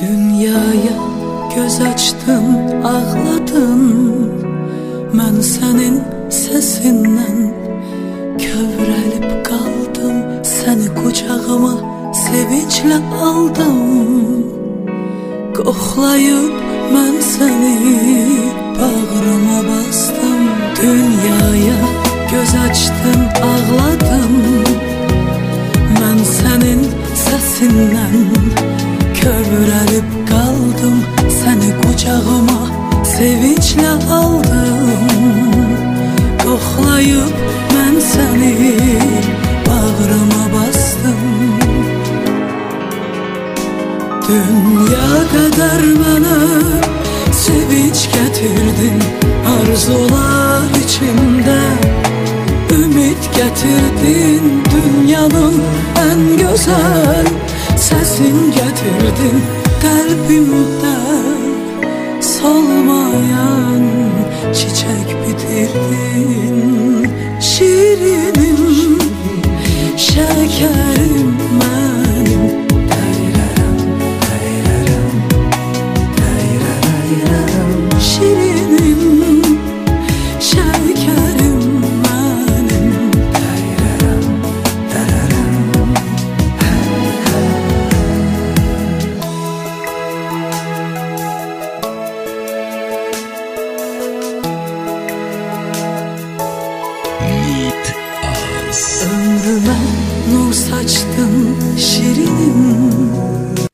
Dünyaya göz açdın, ağladın Mən sənin səsindən kövrəlib qaldım Səni qucağıma sevinclə aldım. Qoxlayıb mən səni bağrıma bastım. Dünyaya göz açdın, ağladın Mən sənin səsindən Səni qucağıma sevinclə aldım. Qoxlayıb mən səni bağrıma bastım. Dünya qədər mənə sevinç gətirdin Arzular içimdə ümid gətirdin Dünyanın ən gözəl səsin gətirdin Qəlbimdə şekerim açtım şirinim